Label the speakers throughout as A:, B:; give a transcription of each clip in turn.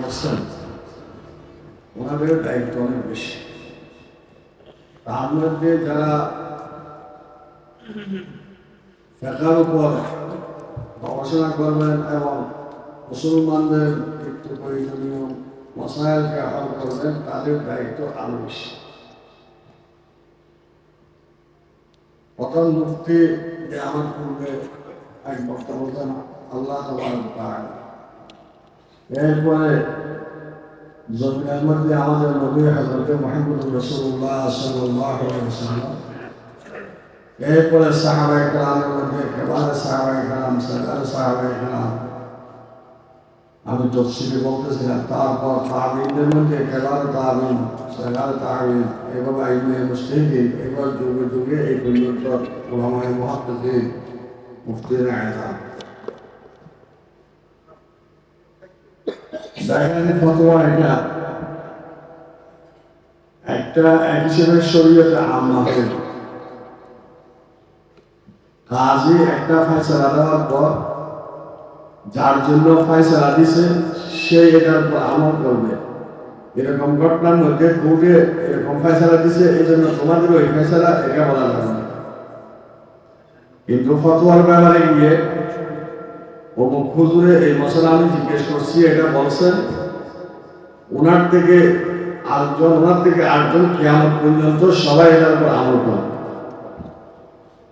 A: করছেন ওনাদের দায়িত্ব অনেক বেশি। যারা ফেকার উপর গবেষণা করবেন এবং মুসলমানদের নিত্য প্রয়োজনীয় মশাইলকে হল করবেন, তাদের দায়িত্ব আরও বেশি। প্রথম মুক্তি যে আমার পূর্বে এক বলতেন, আল্লাহ এরপরে জমিনের মধ্যে আমাদের নবী হজরত মোহাম্মদ রসুল্লাহ সাল্লাহ সাল্লাম এরপরে সাহাবাই কালামের মধ্যে কেবারে সাহাবাই কালাম সরকার সাহাবাই কালাম আমি তফসিলি বলতেছিলাম, তারপর তাবিনদের মধ্যে কেবারে তাবিন সরকার তাবিন, এভাবে আইনে মুস্তিদিন এবার যুগে যুগে এই পর্যন্ত ওলামায় মহাদ্দিন মুফতির আয়তাম ফতোয়া এটা। একটা এক হিসেবে কাজী একটা ফয়সালা দেওয়ার পর যার জন্য ফয়সালা দিছে, সে এটার উপর আমল করবে। এরকম ঘটনার মধ্যে কোর্টে এরকম ফয়সালা দিছে, এই জন্য তোমাদের ওই ফয়সালা এটা বলা যাবে কিন্তু ফতোয়ার ব্যাপারে গিয়ে অমুক হুজুরে, এই মশলা আমি জিজ্ঞেস করছি, এটা বলছেন ওনার থেকে আটজন ওনার থেকে আটজন কেয়ামত পর্যন্ত সবাই এটার উপর আমল করে।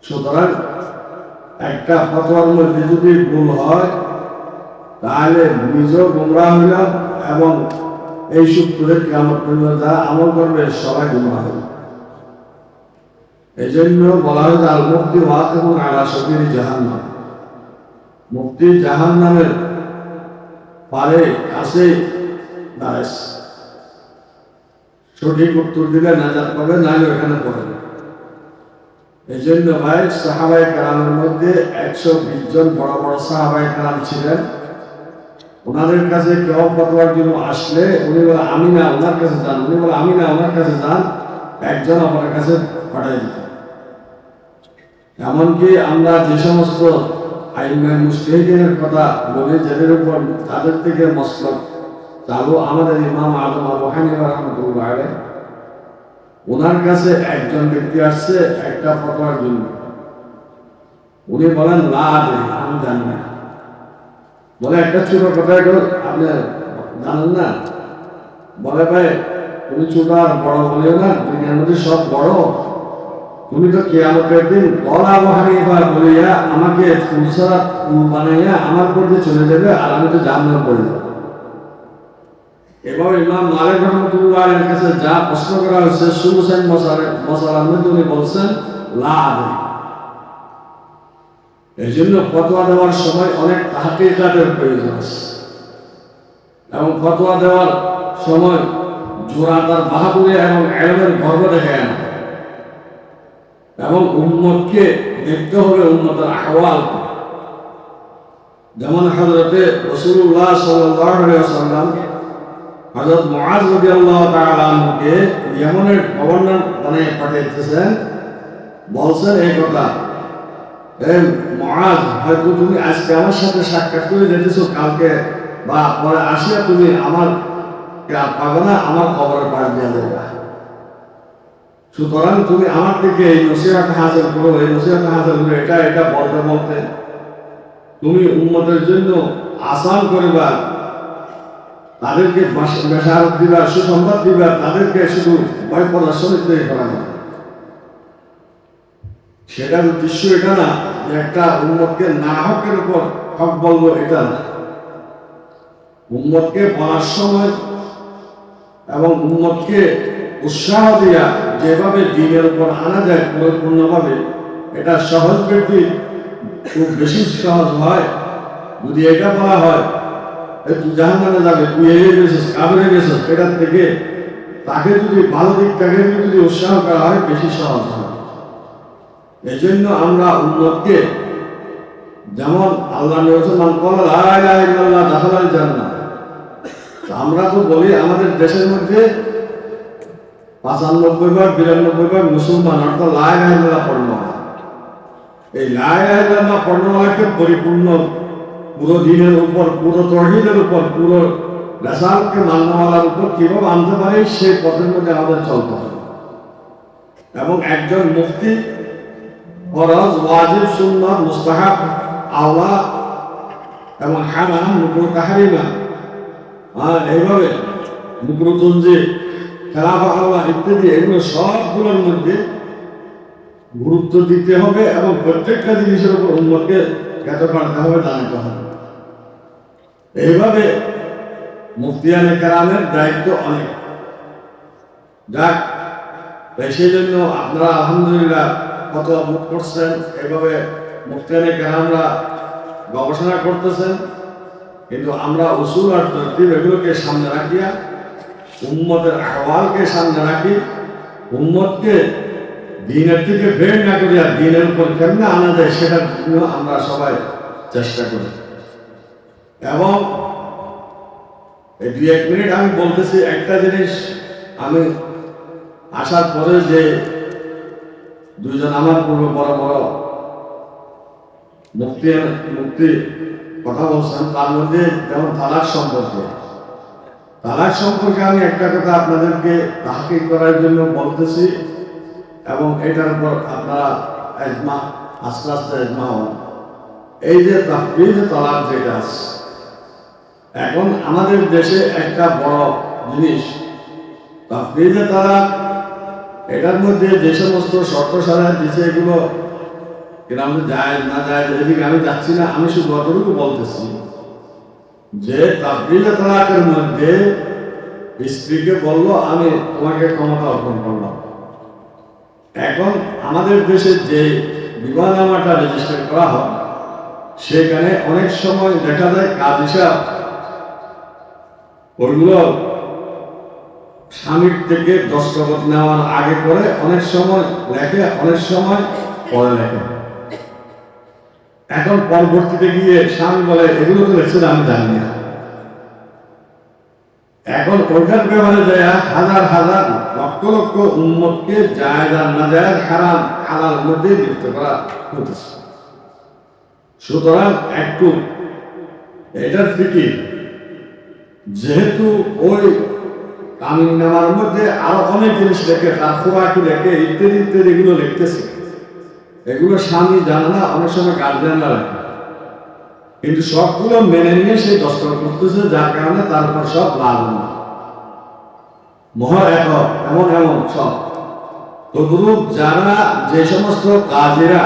A: সুতরাং একটা ফতোয়ার মধ্যে যদি ভুল হয়, তাহলে নিজেও গুমরা হইলাম এবং এই সূত্রে কেমন পর্যন্ত যারা আমল করবে, সবাই গুমরা হবে। এই জন্য বলা হয় আল মুক্তি ওয়াক আলা সবির জাহান্নাম। মুক্তি জাহান নামের পারে, কাছে দাঁড়াইছে সঠিক উত্তর দিলে নাজাত পাবে, নাহলে ওখানে পড়বে এই জন্য ভাই সাহাবাই কালামের মধ্যে একশো বিশ জন বড় বড় সাহাবাই কালাম ছিলেন। ওনাদের কাছে কেউ ফতোয়ার জন্য আসলে উনি বলে, আমি না, ওনার কাছে যান। উনি বলে, আমি না, ওনার কাছে যান। একজন আমার কাছে পাঠাই দিতেন। এমনকি আমরা যে সমস্ত আইনগান মুস্তাহিদের কথা বলি যাদের উপর তাদের থেকে মসলক চালু আমাদের ইমাম আদম আবু হানিফা রহমতুল্লাহ ওনার কাছে একজন ব্যক্তি আসছে, একটা ফটোয়ার জন্য। উনি বলেন না আমি জানি না। বলে, একটা ছোট কথা আপনি জানেন না? বলে, ভাই, তুমি ছোট আর বড় বলিও না, দুনিয়ার মধ্যে সব বড়। তুমি তো কেয়ামতের দিন বলা হানিফা বলিয়া আমাকে ফুলসারা বানাইয়া আমার পর্যন্ত চলে যাবে আর আমি তো জাহান্নাম পড়ে যাব এবার ইমাম মালিক কাছে যা প্রশ্ন করা হয়েছে সুহুসাইন মশালার মধ্যে উনি বলছেন, লা এই জন্য ফতোয়া দেওয়ার সময় অনেক তাহাকিকাতের প্রয়োজন আছে। এবং ফতোয়া দেওয়ার সময় জোড়া তার বাহাদুরি এবং এলমের গর্ব দেখায় না। এবং উম্মতকে দেখতে হবে উম্মতের আহওয়াল যেমন হজরতে রসুল্লাহ সাল্লাম হজরত মহাজ রবি আল্লাহ তালকে ইয়েমনের গভর্নর বানিয়ে পাঠিয়েছেন। বলছেন, এই কথা মহাজ হয়তো তুমি আজকে আমার সাথে সাক্ষাৎ করে যেতেছো কালকে বা পরে আসিয়া তুমি আমার পাবে না, আমার কবরের পাশ দিয়ে দেবে সুতরাং তুমি আমার থেকে এই নসিহাত হাসিল করো, এই নসিহাত হাসিল করো এটা এটা বলতে বলতে তুমি উন্মতের জন্য আসান করবা, তাদেরকে বেসারত দিবা, সুসংবাদ দিবা, তাদেরকে শুধু ভয় প্রদর্শনের তৈরি করা সেটার উদ্দেশ্য এটা না যে একটা উন্মতকে না হকের উপর হক বলব, এটা না। উন্মতকে বলার সময় এবং উন্মতকে উৎসাহ দিয়া যেভাবে দিনের উপর আনা যায় পরিপূর্ণভাবে এটা সহজ ব্যক্তি খুব বেশি সহজ হয়। যদি এটা বলা হয় তুই জাহান নামে যাবে, তুই এগিয়ে গেছিস কাবরে গেছিস এটার থেকে তাকে যদি ভালো দিকটাকে যদি উৎসাহ করা হয়, বেশি সহজ হয়। এই জন্য আমরা উন্নতকে যেমন আল্লাহ মুসলমান কলা আল্লাহ দাখালাল জান্নাত আমরা তো বলি আমাদের দেশের মধ্যে পাঁচানব্বই ভাগ বিরানব্বই ভাগ মুসলমান অর্থাৎ লাই লাইল্লাহ পড়ল এই লাই লাইল্লাহ পড়লকে পরিপূর্ণ পুরো দিনের উপর, পুরো তহিদের উপর, পুরো রেসালকে মান্যওয়ালার উপর কীভাবে আনতে পারে, সেই পথের মধ্যে আমাদের চলতে হবে। এবং একজন মুফতি, ফরজ, ওয়াজিব, সুন্নাত, মুস্তাহাব আওলা এবং হারাম মুকরু তাহারিমা হ্যাঁ এইভাবে মুকরু তঞ্জি খেলাফা আওলা ইত্যাদি এগুলো সবগুলোর মধ্যে গুরুত্ব দিতে হবে এবং প্রত্যেকটা জিনিসের উপর উন্নতকে জ্ঞাত করতে হবে জানাতে হবে। এইভাবে মুফতিয়ানে কেরামের দায়িত্ব অনেক। যাক তাই সেই জন্য আপনারা আলহামদুলিল্লাহ কত মুখ করছেন, এইভাবে মুফতিয়ানে কেরামরা গবেষণা করতেছেন। কিন্তু আমরা উসুল আর তরতিব এগুলোকে সামনে রাখিয়া উম্মতের আহ্বালকে সামনে রাখি, উম্মতকে দিনের থেকে বের না করিয়া দিনের উপর কেমনে আনা যায় সেটার জন্য আমরা সবাই চেষ্টা করি। এবং এই দুই এক মিনিট আমি বলতেছি একটা জিনিস, আমি আসার পরে যে দুজন আমার পূর্বে বড় বড় মুক্তি মুক্তি কথা বলছেন, তার মধ্যে যেমন তালাক সম্পর্কে। তালাক সম্পর্কে আমি একটা কথা আপনাদেরকে তাহাকে করার জন্য বলতেছি, এবং এটার উপর আপনারা একমা, আস্তে আস্তে একমা হন। এই যে তাফরিজ তালাক যেটা আছে, এখন আমাদের দেশে একটা বড় জিনিস তাফরিজে তালাক, এটার মধ্যে যে সমস্ত শর্ত সারা দিছে এগুলো এরা আমি যায় না যায়, এদিকে আমি যাচ্ছি না, আমি শুধু অতটুকু বলতেছি। যে তাফরিজে তালাকের মধ্যে স্ত্রীকে বলল, আমি তোমাকে ক্ষমতা অর্পণ করলাম। এখন আমাদের দেশে যে বিবাহনামাটা রেজিস্টার করা হয়, সেখানে অনেক সময় দেখা যায় কাজ হিসাব ওইগুলো স্বামীর থেকে দস্তখত নেওয়ার আগে করে অনেক সময় লেখে, অনেক সময় পরে লেখে। এখন পরবর্তীতে গিয়ে স্বামী বলে, এগুলো তো লেখছে আমি জানি না। এখন ওইটার ব্যাপারে যায় হাজার হাজার লক্ষ লক্ষ উন্মতকে জায়জ আর না যায় হারাম হালাল মধ্যে লিপ্ত করা হতেছে। সুতরাং একটু এটার থেকে যেহেতু ওই কামিন নামার মধ্যে আরও অনেক জিনিস লেখে তার খোরাকি লেখে ইত্যাদি ইত্যাদি এগুলো লিখতেছে। এগুলো স্বামী জানে না, অনেক সময় গার্জেনরা লেখে। কিন্তু সবগুলো মেনে নিয়ে সে দস্তর করতেছে, যার কারণে তার উপর সব লাভ না মহা এক এমন এমন সব। তদ্রুপ যারা যে সমস্ত কাজেরা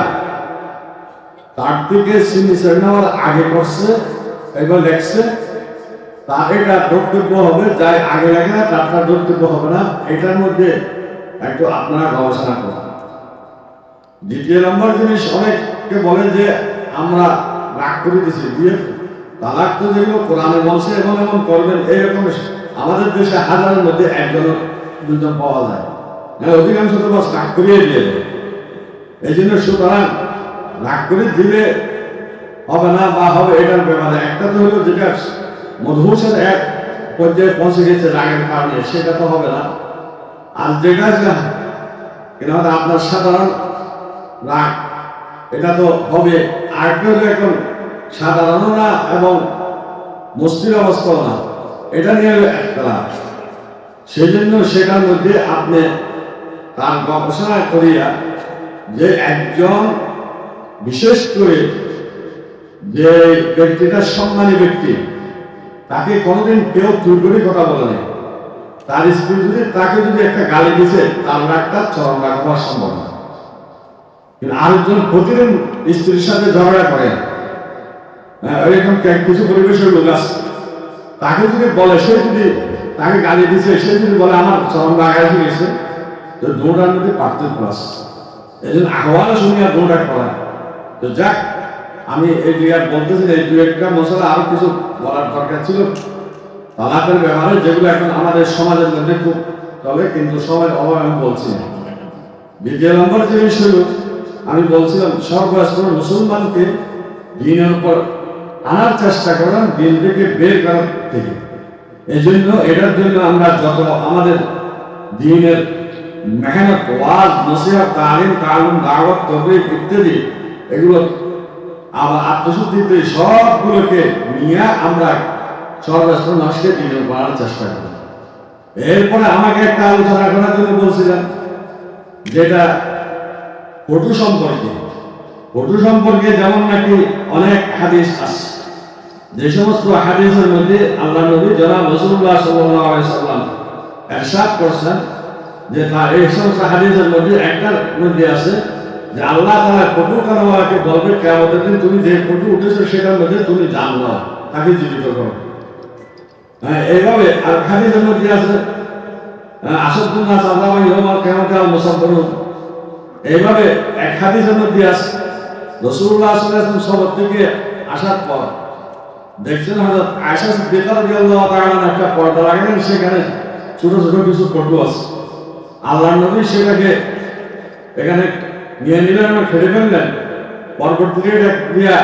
A: তার থেকে সিগনেচার নেওয়ার আগে করছে, এবার লেখছে তার এটা বক্তব্য হবে, যাই আগে লাগে না তার তার বক্তব্য হবে না, এটার মধ্যে একটু আপনারা গবেষণা করুন। দ্বিতীয় নম্বর জিনিস, অনেককে বলে যে আমরা রাগ করে দিছি দিয়ে তালাক তো যেগুলো কোরআনে বলছে এমন এমন করবেন এইরকম আমাদের দেশে হাজারের মধ্যে একজন, দুজন পাওয়া যায়। হ্যাঁ অধিকাংশ তো বাস রাগ করিয়ে দিয়ে দেয়। এই জন্য সুতরাং রাগ করে দিলে হবে না বা হবে এটার ব্যাপারে। একটা তো হলো যেটা মধুসের এক পর্যায়ে পৌঁছে গেছে রাগের কারণে, সেটা তো হবে না। আর যেটা এটা হয়তো আপনার সাধারণ রাগ। এটা তো হবে আর এখন সাধারণও না এবং মস্তির অবস্থাও না। এটা নিয়ে একটা সেই জন্য সেটার মধ্যে আপনি তার গবেষণা করিয়া যে একজন বিশেষ করে যে ব্যক্তিটা সম্মানী ব্যক্তি, তাকে কোনোদিন কেউ করে কথা বলে নেই। তার স্ত্রী যদি তাকে যদি একটা গালি দিছে, তার রাগটা চরম হওয়ার সম্ভব না কিন্তু আরেকজন প্রতিদিন স্ত্রীর সাথে ঝগড়া করে। হ্যাঁ, এরকম কে- কিছু পরিবেশের লোক আছে। তাকে যদি বলে সে যদি তাকে গালি দিছে সে যদি বলে আমার চরম এসে গেছে তো দৌড়ার মধ্যে পার্থক্য আছে। এই জন্য আহ্বান শুনিয়া দৌড়া করা। তো যাক আমি এই দুই আর বলতেছি এই দু একটা মশলা আরও কিছু বলার দরকার ছিল। তালাকের ব্যাপারে যেগুলো এখন আমাদের সমাজের মধ্যে খুব তবে কিন্তু সময়ের অভাব আমি বলছি দ্বিতীয় নম্বর জিনিস হলো আমি বলছিলাম সর্বস্ত মুসলমানকে দিনের উপর আনার চেষ্টা করেন দিন থেকে বের করার থেকে। এই জন্য এটার জন্য আমরা যত আমাদের দিনের মেহনত, ওয়াজ, নসিহত, তালিম তালুম দাওয়াত তবলিগ ইত্যাদি, এগুলো আবার আত্মশুদ্ধিতে সবগুলোকে নিয়ে আমরা সর্বস্ব নষ্টে বিনিয়োগ করার চেষ্টা করি এরপরে আমাকে একটা আলোচনা করার জন্য বলছিলেন, যেটা পটু সম্পর্কে। পটু সম্পর্কে যেমন নাকি অনেক হাদিস আছে। যে সমস্ত হাদিসের মধ্যে আল্লাহ নবী জনাব রসুল্লাহ সাল্লাম এরশাদ করছেন যে তার এই সমস্ত হাদিসের মধ্যে একটার মধ্যে আছে যে আল্লাহ তারা কটু কারণকে বলবে কেমন দিন তুমি যে কটু উঠেছো সেটার মধ্যে তুমি জানো তাকে জীবিত করো। হ্যাঁ এইভাবে আর হাদিসের মধ্যে আছে আসদ্দুন নাস আল্লাহ ইয়মাল কেমন আল মুসাফফিরুন। এইভাবে এক হাদিসের মধ্যে সাল্লাল্লাহু আলাইহি ওয়াসাল্লাম সবর থেকে আসার পর, দেখছেন হযরত আয়েশা সিদ্দিকা রাদিয়াল্লাহু তাআলা একটা পর্দা লাগালেন সেখানে ছোট ছোট কিছু ফটো আছে। আল্লাহর নবী সেটাকে এখানে নিয়ে নিলেন এবং খেলে ফেললেন। পরবর্তীতে এটা দিয়া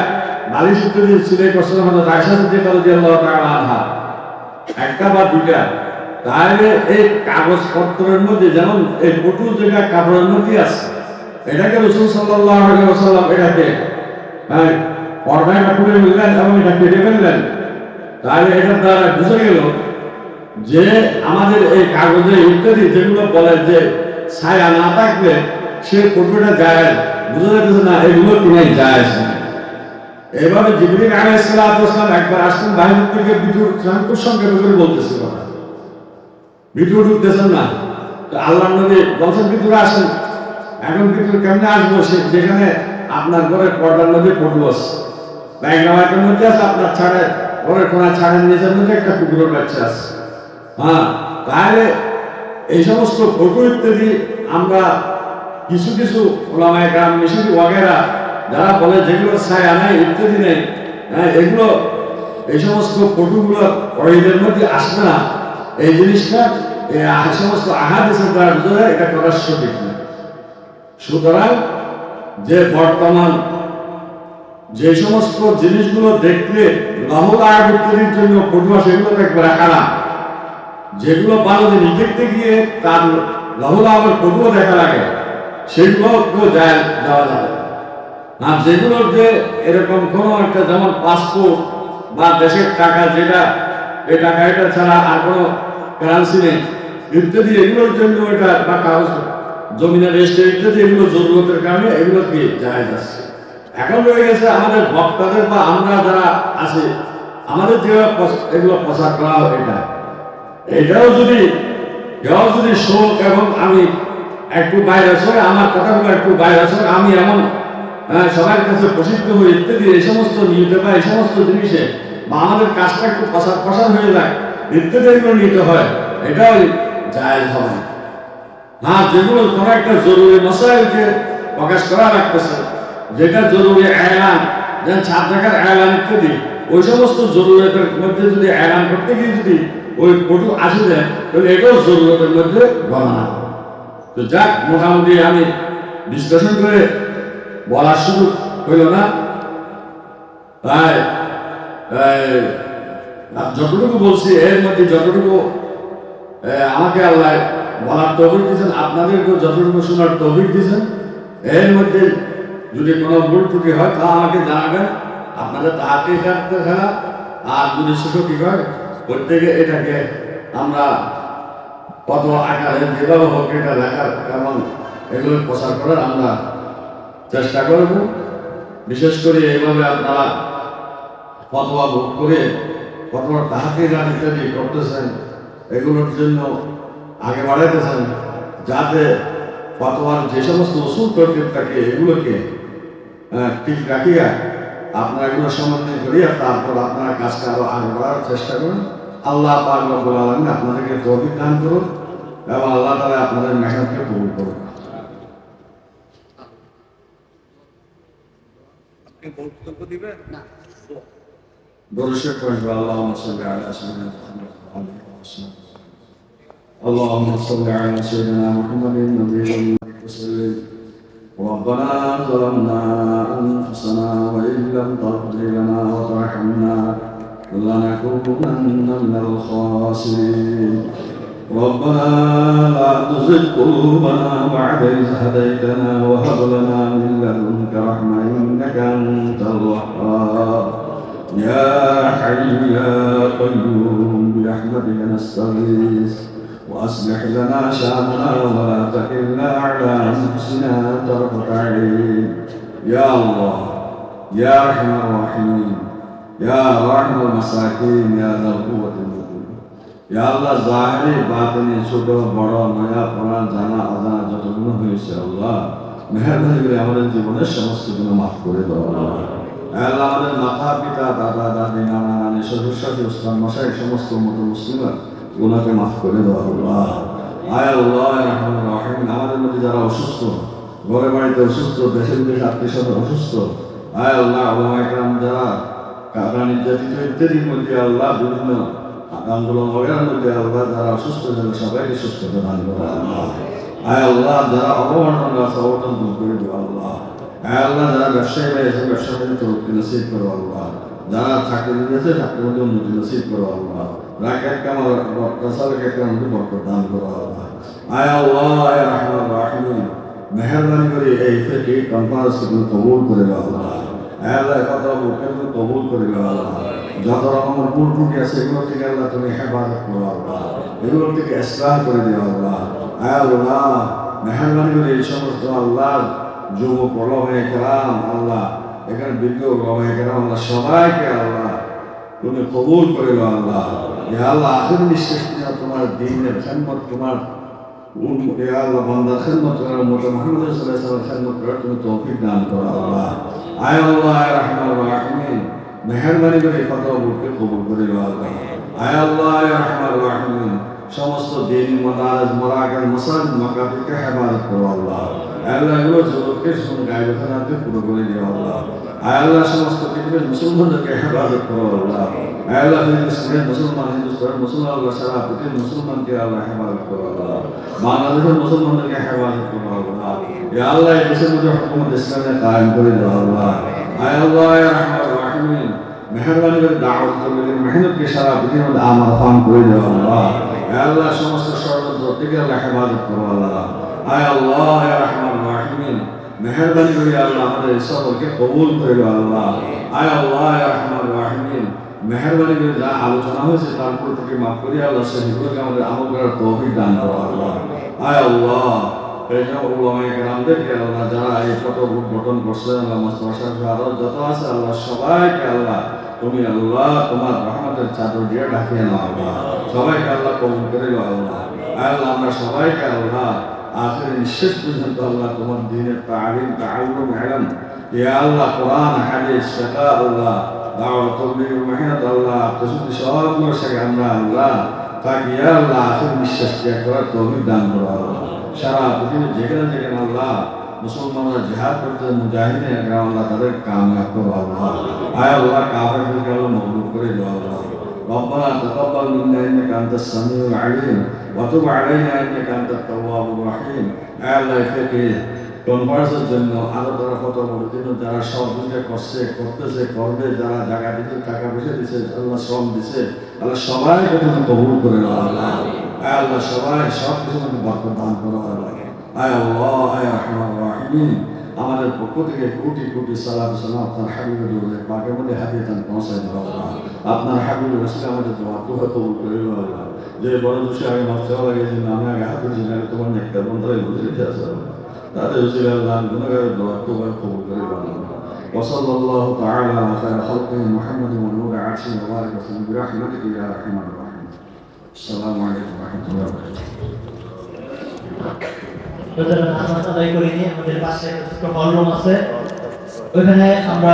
A: বালিশ উত্তর দিয়ে সিলাই করছিলেন হযরত আয়েশা সিদ্দিকা রাদিয়াল্লাহু তাআলা আনহা। একটা বা দুইটা। তাহলে এই কাগজপত্রের মধ্যে যেমন এই পটু যেটা কাপড়ের মধ্যে আছে এটাকে রসুল সাল্লাহ সাল্লাম এটাকে হ্যাঁ পর্দাটা খুলে ফেললেন এবং এটা কেটে ফেললেন। তাহলে এটার দ্বারা বুঝে গেল যে আমাদের এই কাগজে ইত্যাদি যেগুলো বলে যে ছায়া না থাকলে সে পটুটা যায় বুঝা যাচ্ছে না এগুলো কিনাই যায় এভাবে জিবরিল আলাইহিস সালাম একবার আসলেন বাইরে থেকে বিদ্যুৎ খুব সঙ্গে করে বলতেছে কথা। বিদ্যুৎ উঠতেছেন না। তো আল্লাহ নবী বলছেন বিদ্যুৎ আসেন। এখন বিদ্যুৎ কেমনে আসব সে যেখানে আপনার ঘরের পর্দার পড়ব আছে ব্যাংকামাইটের মধ্যে আছে, আপনার ছাড়ে। ঘরের কোনা ছাড়ের নিচের মধ্যে একটা কুকুরের বাচ্চা আছে। হ্যাঁ তাহলে এই সমস্ত ফটো ইত্যাদি আমরা কিছু কিছু ওলামায় গ্রাম মিশরি ওয়াগেরা যারা বলে যেগুলো ছায়া নাই, ইত্যাদি নেই হ্যাঁ এগুলো এই সমস্ত ফটোগুলো ওইদের মধ্যে আসবে না। এই জিনিসটা, এই সমস্ত আহাদিসের দ্বারা এটা করার সঠিক সুতরাং যে বর্তমান যে সমস্ত জিনিসগুলো দেখলে রহল আয় ইত্যাদির জন্য ফটুয়া সেগুলো একবারে হারাম যেগুলো ভালো জিনিস দেখতে গিয়ে তার রহল আবার দেখা লাগে সেগুলো কেউ যায় যাবে আর যেগুলোর যে এরকম কোনো একটা যেমন পাসপোর্ট বা দেশের টাকা যেটা, এই টাকা এটা ছাড়া আর কোনো কারেন্সি নেই। ইত্যাদি এগুলোর জন্য এটা বা কাগজ জমিনের রেজিস্ট্রি ইত্যাদি এগুলো জরুরতের কারণে এগুলো কি যায় যাচ্ছে এখন রয়ে গেছে আমাদের বক্তাদের বা আমরা যারা আছে আমাদের যে এগুলো প্রচার করা হয় এটা এটাও যদি এটাও যদি শোক এবং আমি একটু বাইরে সরে আমার কথাগুলো একটু বাইরে সরে আমি এমন আহ, সবার কাছে প্রসিদ্ধ হই ইত্যাদি এই সমস্ত নিতে বা এই সমস্ত জিনিসে বা আমাদের কাজটা একটু প্রসার প্রসার হয়ে যায় ইত্যাদি এগুলো নিতে হয় এটাও জায়জ হবে। হ্যাঁ যেগুলো কোনো একটা জরুরি মশাইলকে প্রকাশ করা রাখতেছে, যেটা জরুরি আয়লান, যেন ছাদ দেখার আয়লান ইত্যাদি, ওই সমস্ত জরুরতের মধ্যে যদি আয়লান করতে গিয়ে যদি ওই পটু আসে যায়, তাহলে এটাও জরুরতের মধ্যে হবে। তো যাক, মোটামুটি আমি বিশ্লেষণ করে বলার শুরু হইল না যতটুকু বলছি, এর মধ্যে যতটুকু আমাকে আল্লাহ বলার তৌফিক দিয়েছেন, আপনাদেরকেও যতটুকু শোনার তৌফিক দিয়েছেন, এর মধ্যে যদি কোনো ভুল ত্রুটি হয় তা আমাকে জানাবেন, আপনাদের তাহাকে থাকতে থাকা, আর যদি ছোটো কি হয়, প্রত্যেকে এটাকে আমরা কত আকারে, যেভাবে হোক এটা লেখার এবং এগুলো প্রচার করার আমরা চেষ্টা করব। বিশেষ করে এইভাবে আপনারা ফতোয়া ভোগ করে কতবার তাহাকে ইত্যাদি করতেছেন, এগুলোর জন্য আগে বাড়াইতেছেন যাতে বর্তমান যে সমস্ত ওষুধ প্রকৃত থাকে এগুলোকে ঠিক রাখিয়া আপনারা এগুলো সম্বন্ধে করিয়া তারপর আপনারা কাজটা আরও আগে বাড়ানোর চেষ্টা করুন। আল্লাহ পাক আপনাদেরকে তৌফিক দান করুন এবং আল্লাহ তালা আপনাদের মেহনতকে পূরণ করুন।
B: বক্তব্য দিবে
C: না।
A: বরুষের পড়বে আল্লাহ আমার আলাইহি ওয়া সাল্লাম। اللهم صل على سيدنا محمد النبي الأمي وسلم ربنا ظلمنا أنفسنا وإن لم تغفر لنا وترحمنا لنكونن من الخاسرين. ربنا لا تزغ قلوبنا بعد إذ هديتنا وهب لنا من لدنك رحمة إنك أنت الوهاب. يا حي يا قيوم برحمتك نستغيث. وأصلح لنا شأننا ولا تكلنا على أنفسنا طرفة عين يا الله يا أرحم الراحمين يا راحم المساكين يا ذا القوة المتين يا الله ظاهري باطني ছোট বড় নয়া পুরাণ জানা অজানা যতগুলো হয়েছে আল্লাহ মেহরবানি করে আমাদের জীবনের সমস্ত গুলো মাফ করে দাও আল্লাহ আল্লাহ আমাদের মাতা পিতা দাদা দাদি নানা নানি শ্বশুর শাশুড়ি উস্তাদ মশাই সমস্ত মতো মুসলিমরা ওনাকে মাফ করে দাও আল্লাহ আয় আল্লাহ আমাদের মধ্যে যারা অসুস্থ ঘরে বাড়িতে অসুস্থ দেশে বিদেশে আত্মীয় স্বজন অসুস্থ, আয় আল্লাহ আল্লাহ একরাম যারা কারা নির্যাতিত, ইত্যাদির মধ্যে আল্লাহ বিভিন্ন আন্দোলন বগেরার মধ্যে আল্লাহ যারা অসুস্থ যেন সবাইকে সুস্থতা দান করো, আল্লাহ। আয় আল্লাহ, যারা অবমানন আছে অবদান দূর করে দিও, আল্লাহ। আয় আল্লাহ, যারা ব্যবসায়ী রয়েছে ব্যবসা তরক্কি নসিব করো, আল্লাহ। যারা চাকরি মধ্যে উন্নতি নসিব করো, আল্লাহ। রাকেট কামার রাসালকে মধ্যে বরকত দান করো আল্লাহ। আয় আল্লাহ, আয় রহমান রাহিমিন। মেহরবানি করে এই ফেকে কনফারেন্সকে তুমি কবুল করে আল্লাহ। আল্লাহ কথা তুমি কবুল করে আল্লাহ। যত রকমের ভুল ত্রুটি আছে, এগুলো থেকে আল্লাহ তুমি হেফাজত করো আল্লাহ। এগুলো থেকে ইসলাম করে দিও আল্লাহ। আয় আল্লাহ, মেহরবানি করে এই সমস্ত আল্লাহ যুবক ওলামায়ে কেরাম, আল্লাহ। এখানে বৃদ্ধ ওলামায়ে কেরাম সবাইকে আল্লাহ তুমি কবুল করে আল্লাহ। ইয়া আল্লাহ, আখির নিঃশ্বাস নিয়ে তোমার দিনের খেদমত, তোমার ইয়া আল্লাহ, বান্দার খেদমত করার মতো মোহাম্মদ ওয়াসাল্লাম খেদমত করার তুমি তৌফিক দান করো আল্লাহ। আয় আল্লাহ, আয় রহমান রাহিমিন। মেহরবানি করে কথা বুটকে কবুল করে আল্লাহ। আয় আল্লাহ, আয় রহমান রাহিমিন। সমস্ত দিন মাদারজ মরাকাল মাসাজিদ মাকাতিকে হেফাজত করো আল্লাহ। আল্লাহ, এগুলো জগৎকে শুনে গায়ে খানাতে পুরো করে দিও আল্লাহ। আয় আল্লাহ, সমস্ত পৃথিবীর মুসলমানদেরকে হেফাজত করো আল্লাহ। আল্লাহ ফিলিস্তিনের মুসলমান হিন্দুস্তানের মুসলমান আল্লাহ সারা পৃথিবীর মুসলমানকে আল্লাহ হেফাজত করো আল্লাহ। বাংলাদেশের মুসলমানদেরকে হেফাজত করো আল্লাহ, ইয়া আল্লাহ এই দেশের মধ্যে হুকুমত ইসলামে কায়েম করে দাও আল্লাহ আয় আল্লাহ আয় রহমান রাহিমিন মেহরবানি করে দাওয়াত করবে মেহনতকে সারা পৃথিবীর মধ্যে আমার ফান করে দেওয়া আল্লাহ আয় আল্লাহ সমস্ত ষড়যন্ত্র থেকে আল্লাহ। হেফাজত করো আল্লাহ আয় আল্লাহ আয় রহমান রাহিমিন মেহরবানি আমাদের সফরকে কবুল করে দাও আল্লাহ আয় আল্লাহ রহমান রাহিমিন মেহরবানি করে যা আলোচনা হয়েছে, তার উপর থেকে মাফ করি আল্লাহ সেগুলোকে আমাদের আমল করার তৌফিক দান করো, আল্লাহ। আয় আল্লাহ। এই যে ওলামায়ে কেরামদেরকে আল্লাহ যারা এই ফটো গঠন করছে, আল্লাহ যত আছে, আল্লাহ সবাইকে আল্লাহ, তুমি আল্লাহ, তোমার রহমতের চাদর দিয়ে নাও, আল্লাহ। সবাইকে আল্লাহ কবুল করে আল্লাহ। আল্লাহ, আমরা সবাইকে আল্লাহ, আখের নিঃশেষ পর্যন্ত আল্লাহ তোমার দিনের তালিম তাআল্লুম ইলম ইয়া আল্লাহ, কোরআন, হাদিস শেখা আল্লাহ। দাওয়াত তবলিগ মেহনত আল্লাহ প্রস্তুতি সবগুলো শেখা আমরা আল্লাহ তাকে ইয়া আল্লাহ আখের নিঃশ্বাস ত্যাগ করার তৌফিক দান করো আল্লাহ সারা পৃথিবীর যেখানে যেখানে আল্লাহ মুসলমানরা জিহাদ করতে মুজাহিদিন একরাম আল্লাহ তাদের কামিয়াব করো আল্লাহ আয় আল্লাহ কাফেরদেরকে আল্লাহ মকবুল করে দাও আল্লাহ ربنا تقبل منا انك انت السميع العليم وتب علينا انك انت التواب الرحيم আয় আল্লাহ কনভার্সের জন্য আরও তারা কত জন্য যারা সহযোগিতা করছে, করতেছে, করবে, যারা জায়গা দিতে টাকা পয়সা দিছে, আল্লাহ শ্রম দিছে, আল্লাহ সবাইকে তুমি কবুল করে আল্লাহ আল্লাহ সবাই সব কিছু বরকত দান করো আল্লাহ আমাদের পক্ষ থেকে কোটি কোটি সালাম সালাম। আপনার হাবিবের দৌড়ে পাকের মধ্যে হাতিয়ে তান পৌঁছায় দেওয়া আপনার হাবিবের রসকে আমাদের দোয়া তো কবুল করে যে বড় দোষে আমি মাফ চাওয়া লাগে যে আমি আগে হাত তোমার একটা বন্ধুরাই বুঝে রেখে আসে আল্লাহ তাদের উচিত আল্লাহ গুণগারের দোয়া তো কবুল করে দেওয়া আল্লাহ وصلى الله تعالى على خير خلقه محمد ونور عرشه وبارك وسلم برحمتك يا ارحم الراحمين السلام عليكم ورحمه الله وبركاته
C: সুতরাং নামাজ আদায় করে নিয়ে আমাদের পাশে একটা ছোট্ট হল রুম আছে ওইখানে আমরা